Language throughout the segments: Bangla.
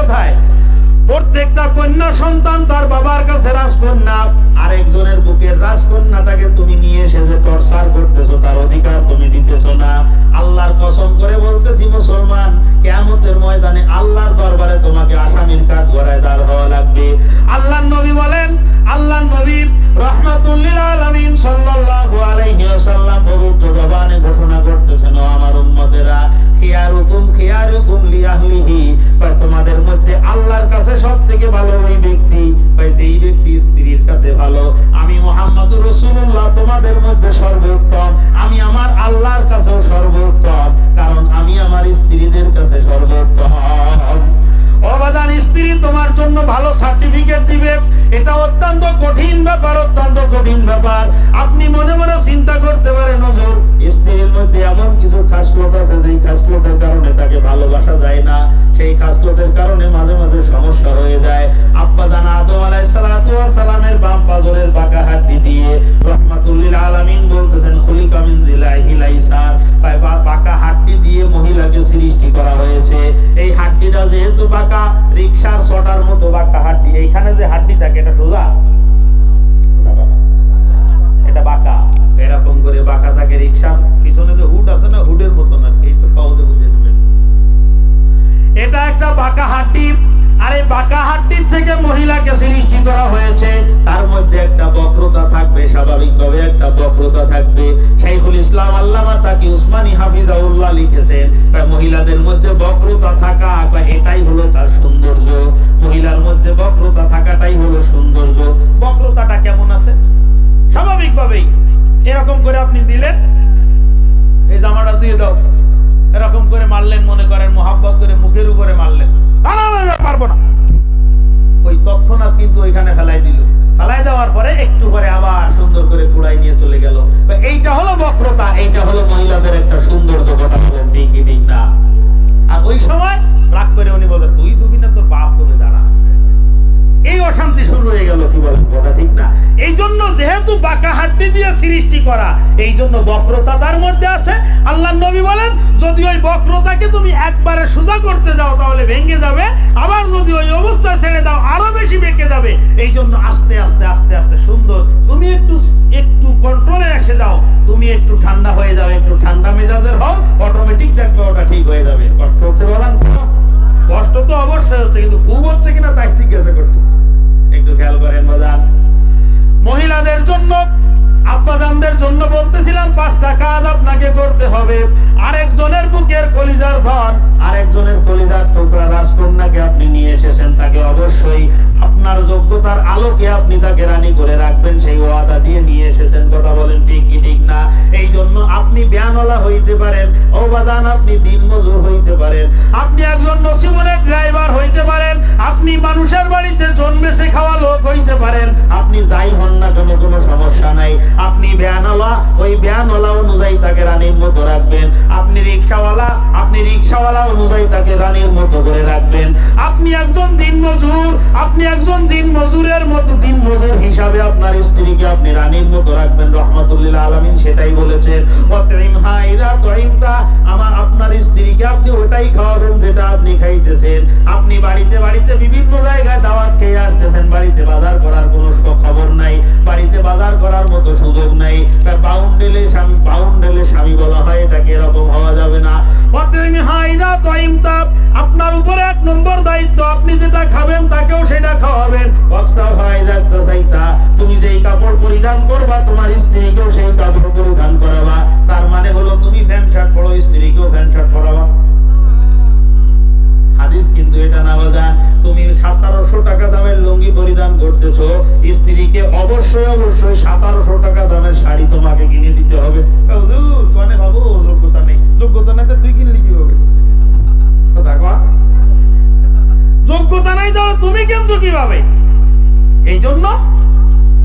কোথায়? প্রত্যেকটা কন্যা সন্তান তার বাবার কাছে রাজকন্যা। আরেকজনের বুকের রাজকন্যাটাকে তুমি নিয়ে এসে যে টর্চার লিআহলিহি তোমাদের মধ্যে আল্লাহর কাছে সবথেকে ভালো ওই ব্যক্তি। যেই ব্যক্তি স্ত্রীর কাছে ভালো, আমি মোহাম্মদ রসুল্লাহ তোমাদের মধ্যে সর্বোত্তম। আমি আমার আল্লাহর কাছেও সর্বোত্তম, কারণ আমি আমার স্ত্রীদের কাছে সর্বোত্তম। অবদান স্ত্রী তোমার জন্য ভালো সার্টিফিকেট দিবে এটা অত্যন্ত কঠিন ব্যাপার, অত্যন্ত কঠিন ব্যাপার। আপনি মনে মনে চিন্তা করতে পারেন নজর স্ত্রীর মধ্যে এমন কিছু খাসলত আছে, যেই খাসলতের কারণে তাকে ভালোবাসা যায় না। সেই খাসলতের কারণে মাঝে মাঝে সমস্যা হয়ে যায়। আব্বা জানা আদম আলাই সালামের বাম পাজরের বাঁকা রিক্সার ছটার মতো বাঁকা হাড্ডি। এইখানে যে হাড্ডি থাকে এটা সোজা? এটা বাঁকা। এরকম করে বাঁকা থাকে রিক্সার পিছনে যে হুড আছে না হুডের মতন আর কি, এই তো সহজে বুঝে নেবেন। এটা একটা বাঁকা হাড্ডি। আর এই বাঁকা হাড্ডির থেকে মহিলাকে সৃষ্টি করা হয়েছে, তার মধ্যে একটা বক্রতা থাকবে, স্বাভাবিকভাবে একটা বক্রতা থাকবে। শাইখুল ইসলাম আল্লামা তাকি উসমানী হাফিজাউল্লাহ লিখেছেন মহিলাদের মধ্যে বক্রতা থাকা এটাই হলো তার সৌন্দর্য। মহিলার মধ্যে বক্রতা থাকাটাই হলো সৌন্দর্য। বক্রতাটা কেমন আছে? স্বাভাবিকভাবেই। এরকম করে আপনি দিলেন, এই জামাটা দিয়ে দাও। এরকম করে মারলেন, মনে করেন, মোহাব্বত করে মুখের উপরে মারলেন। পারব না। তৎক্ষণাৎ কিন্তু ওইখানে ফেলাই দিল। ফেলাই দেওয়ার পরে একটু পরে আবার সুন্দর করে কুড়াই নিয়ে চলে গেল। এইটা হলো বক্রতা, এইটা হলো মহিলাদের একটা সৌন্দর্য কথা বলেন ঠিক ঠিক না। আর ওই সময় রাগ করে উনি বলে তুই দুবি না তোর বাপ তোকে দাঁড়া। এই অশান্তি শুরু হয়ে গেল, কি বলেন, কথা ঠিক না। এই জন্য যেহেতু বাঁকা হাড্ডি দিয়ে সৃষ্টি করা, এই জন্য বক্রতা তার মধ্যে আছে। আল্লাহ নবী বলেন, যদি ওই বক্রতাকে তুমি একবারে সোজা করতে যাও, তাহলে ভেঙে যাবে। আবার যদি ওই অবস্থা ছেড়ে দাও, আরও বেশি বেঁকে যাবে। এই জন্য আস্তে আস্তে আস্তে আস্তে সুন্দর। তুমি একটু একটু কন্ট্রোলে এসে যাও। তুমি একটু ঠান্ডা হয়ে যাও, একটু ঠান্ডা হবে। আরেকজনের বুকের কলিজার ধন আরেকজনের কলিজার টুকরা রাজকন্যাকে আপনি নিয়ে এসেছেন তাকে অবশ্যই আপনার যোগ্যতার আলোকে আপনি তাকে রানী করে রাখবেন, সেই ওয়াদা দিয়ে নিয়ে এসেছেন। কথা বলেন ঠিক কি ঠিক না? এই জন্য আপনি জ্ঞানওয়ালা হইতে পারেন, অবাদান বাদান আপনি দিনমজুর হইতে পারেন। আপনি একজন নসিমনের ড্রাইভার হইতে পারেন, আপনি মানুষের বাড়িতে জন্মেছে পারেন, আপনি যাই হন না কেন, কোনো সমস্যা নাই। আপনি ভ্যানওয়ালা, ওই ভ্যানওয়ালা অনুযায়ী তাকে রানীর মতো রাখবেন। আপনি রিক্সাওয়ালা আপনি রিক্সাওয়ালা অনুযায়ী তাকে রানীর মতো করে রাখবেন। আপনি একজন দিন মজুর, আপনি একজন দিন মজুরের মতো, দিন মজুর হিসাবে আপনার স্ত্রীকে আপনি রানীর মতো রাখবেন। রহমাতুল্লিল আলমিন সেটাই বলেছেন আমার, আপনার স্ত্রীকে আপনি ওটাই খাওয়াবেন যেটা আপনি খাইতেছেন। আপনি বাড়িতে বাড়িতে বিভিন্ন জায়গায় দাওয়াত খেয়ে আসতেছেন, বাড়িতে বাজার করার কোনো খবর নাই, বাড়িতে বাজার করার মতো সুযোগ নাই। বাউন্ডেলে স্বামী বাউন্ডেলে স্বামী বলা হয় এটাকে এরকম অতএব তহিমটা আপনার উপরে এক নম্বর দায়িত্ব। আপনি যেটা খাবেন, তাকেও সেটা খাওয়াবেন। বক্সা হয় দেখতে চাইতা তুমি যেই কাপড় পরিধান করবা, তোমার স্ত্রীকেও সেই কাপড় পরিধান করাবা। তার মানে হলো তুমি প্যান্ট, শার্ট পরো, স্ত্রীকেও প্যান্ট, শার্ট পরাবা। হাদিস কিন্তু এটা না বাজান তুমি সতেরোশো টাকা দামের লুঙ্গি পরিধান করতেছো। স্ত্রীকে অবশ্যই অবশ্যই সতেরোশো টাকা দামের শাড়ি তোমাকে কিনে দিতে হবে। মানে বাবু, যোগ্যতা নেই। যোগ্যতা নেই তুই কিনলি কি হবে কথা কয়? যোগ্যতা নাই তাহলে তুমি কিনছো কীভাবে? এই জন্য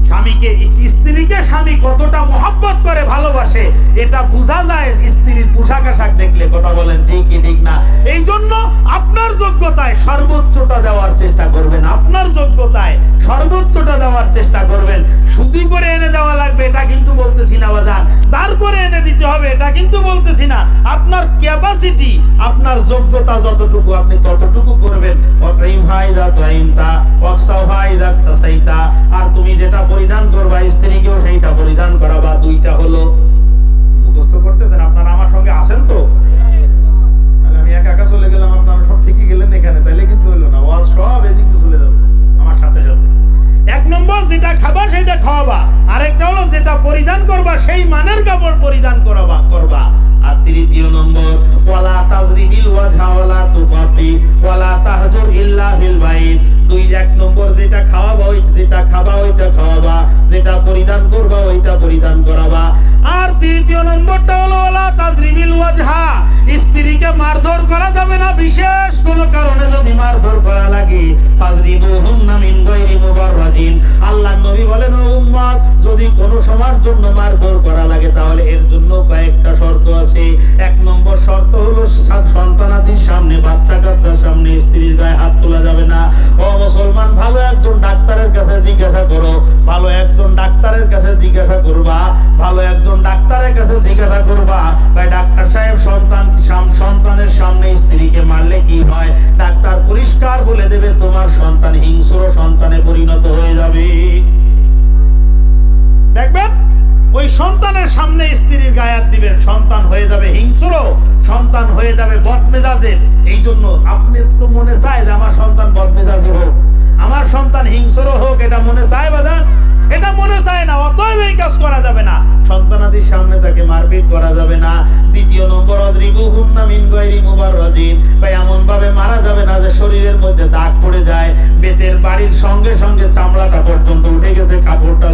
স্বামীকে স্ত্রীকে স্বামী কতটা মহব্বত করে, ভালোবাসে, এটা বোঝা যায় স্ত্রীর পোশাক আশাক দেখলে, কথা বলেন ঠিক ঠিক না। এই জন্য আপনার যোগ্যতায় সর্বোচ্চটা দেওয়ার চেষ্টা করবেন, আপনার যোগ্যতায় সর্বোচ্চটা দেওয়ার চেষ্টা করবেন। সুদি করে এনে দেওয়া লাগবে, এটা কিন্তু বলতেছি না হবে, এটা কিন্তু বলতেছি না। আপনার ক্যাপাসিটি আপনার যোগ্যতা যতটুকু আপনি ততটুকু করবেন। অটাইম হাই দা অক্সাও তা ওয়াকসাও হাই দা তাসাইতা আর তুমি যেটা পরিধান করবা, স্ত্রীকেও সেইটা পরিধান করাবা। দুইটা হলো মুখস্থ করতেছেন, আপনারা আমার সঙ্গে আছেন তো? তুকাফি ওয়ালা তাহজুর ইল্লা ফিল বাইত। দুই এক নম্বর যেটা খাওয়াবা, ওই যেটা খাবা, ওইটা খাওয়াবা। যেটা পরিধান করবা, ওইটা পরিধান করাবা। আর তৃতীয় নম্বরটা হলো, ওয়ালা তাজরিবিল ওয়াজহা। স্ত্রীকে মারধর করা যাবে না, বিশেষ কোন কারণে যদি মারধর করা লাগে। ফাজরিবুহুন্না মিন গায়রি মুবাররাদিন। আল্লাহ নবী বলেন, ও উম্মত যদি কোন সময়ের জন্য মারধর করা লাগে, তাহলে এর জন্য শর্ত হলো সন্তানাদি সামনে বাচ্চা কাচ্চার সামনে, স্ত্রীর গায়ে হাত তোলা যাবে না। ও মুসলমান, ভালো একজন ডাক্তারের কাছে জিজ্ঞাসা করো। ভালো একজন ডাক্তারের কাছে জিজ্ঞাসা করবা। ভালো একজন ডাক্তারের সন্তানের সামনে স্ত্রীর গায়ে হাত দিবেন, সন্তান হয়ে যাবে হিংস্র, সন্তান হয়ে যাবে বদমেজাজের। এই জন্য আপনি তো মনে চায় যে আমার সন্তান বদমেজাজি হোক। আমার সন্তান হিংস্র হোক, এটা মনে চায় বাদা এটা মনে চায় না, অতএব এই কাজ করা যাবে না। সন্তানাদির সামনে তাকে মারপিট করা যাবে না। দ্বিতীয় নম্বর অজরিবুহুন্না মিন গায়রি মুবাররাদিন। ভাই এমন ভাবে মারা যাবে না যে শরীরের মধ্যে দাগ পড়ে যায় বাড়ির সঙ্গে সঙ্গে চামড়াটা পর্যন্ত উঠে গেছে, কাপড়টা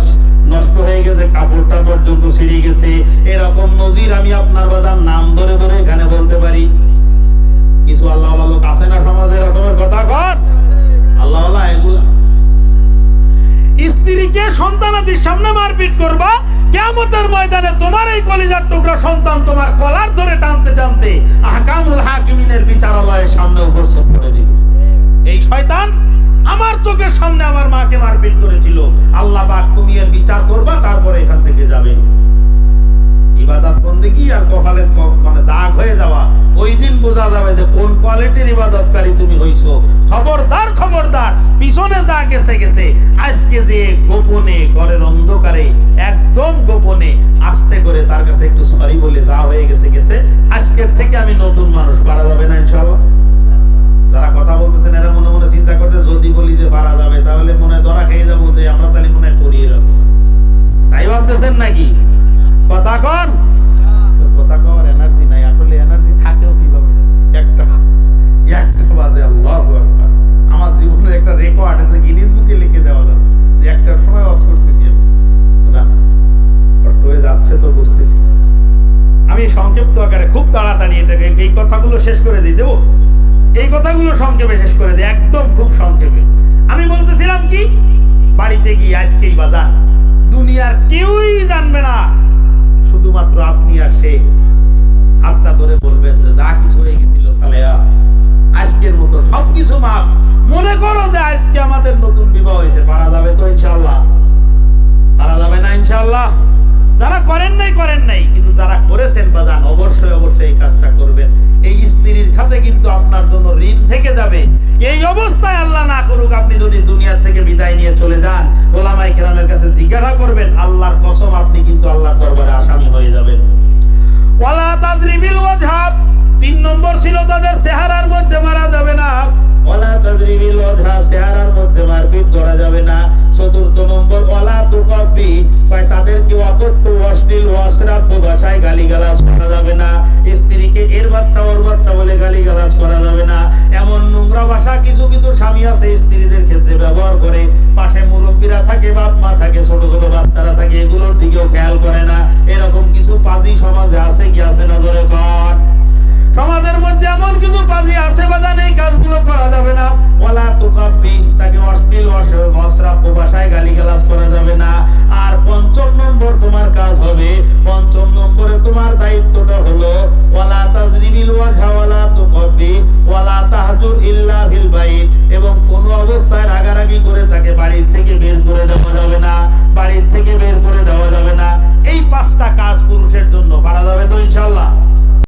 নষ্ট হয়ে গেছে, কাপড়টা পর্যন্ত ছিঁড়ে গেছে। এরকম নজির আমি আপনার বাজার নাম ধরে ধরে এখানে বলতে পারি। কিছু আল্লাহ লোক আছে না সমাজে এরকমের কথা কর আল্লাহ এগুলা। স্ত্রীকে সন্তানাদির সামনে মারপিট করবা কেমতের ময়দানে তোমার এই কলিজার টুকরা সন্তান তোমার কলার ধরে টানতে টানতে আহকামুল হাকিমিনের বিচারালয়ের সামনে উপস্থিত করে দিবে। এই শয়তান আমার চোখের সামনে আমার মাকে মারপিট করেছিল। আল্লাহ পাক, তুমি এর বিচার করবা, তারপরে এখান থেকে যাবে। ইবাদত বন্দেগী আর কপালের মানে দাগ হয়ে যাওয়া? ওই দিন বোঝা যাবে যে কোন কোয়ালিটির ইবাদতকারী তুমি হইছো। খবরদার খবরদার, পিছনে যা গেছে গেছে। আজকে যে গোপনে, ঘরের অন্ধকারে, একদম গোপনে আস্তে করে তার কাছে একটু সরি বলে যা হয়ে গেছে গেছে। আজকের থেকে আমি নতুন মানুষ, পারা যাবে না, ইনশাআল্লাহ। খুব তাড়াতাড়ি এটাকে এই কথাগুলো শেষ করে দিই, দেবো? এই কথাগুলো সংক্ষেপে শেষ করে দিই, একদম খুব সংক্ষেপে। আমি বলতেছিলাম কি? বাড়িতে গিয়ে আজকেই বাজার। দুনিয়ার কেউই জানবে না, শুধুমাত্র আপনি আর সে। হাতটা ধরে বলবেন যে যা কিছু হয়ে গেছিল সালেয়া, আজকের মতো সবকিছু মাপ মনে করো যে আজকে আমাদের নতুন বিবাহ হয়েছে, পারা যাবে তো ইনশাল্লাহ পারা যাবে না ইনশাল্লাহ যারা করেন নাই করেন নাই, কিন্তু যারা করেছেন বাজান অবশ্যই অবশ্যই এই কাজটা করবেন এই খাতে কিন্তু আপনার জন্য ঋণ থেকে যাবে। এই অবস্থায় আল্লাহ না করুক, আপনি যদি দুনিয়ার থেকে বিদায় নিয়ে চলে যান ওলামাই কেরামের কাছে জিজ্ঞাসা করবেন, আল্লাহর কসম, আপনি কিন্তু আল্লাহর দরবারে আসামি হয়ে যাবেন। ওয়ালা তাজরিবিল ওয়াজহাব, তিন নম্বর ছিল তাদের চেহারার মধ্যে মারা যাবে না। ওয়ালা তাজরিবিল ওয়াজহা, চেহারার মধ্যে মারপিট করা যাবে না। চতুর্থ নম্বর, ওয়ালা তুকাব্বি তাদেরকে অকথ্য অশ্লীল অশ্রাব্য ভাষায় গালিগালাজ করা যাবে না। স্ত্রীকে এর বাচ্চা, ওর বাচ্চা বলে গালিগালাজ করা যাবে না। এমন নোংরা ভাষা কিছু কিছু স্বামী আছে স্ত্রীদের ক্ষেত্রে ব্যবহার করে। İnşallah.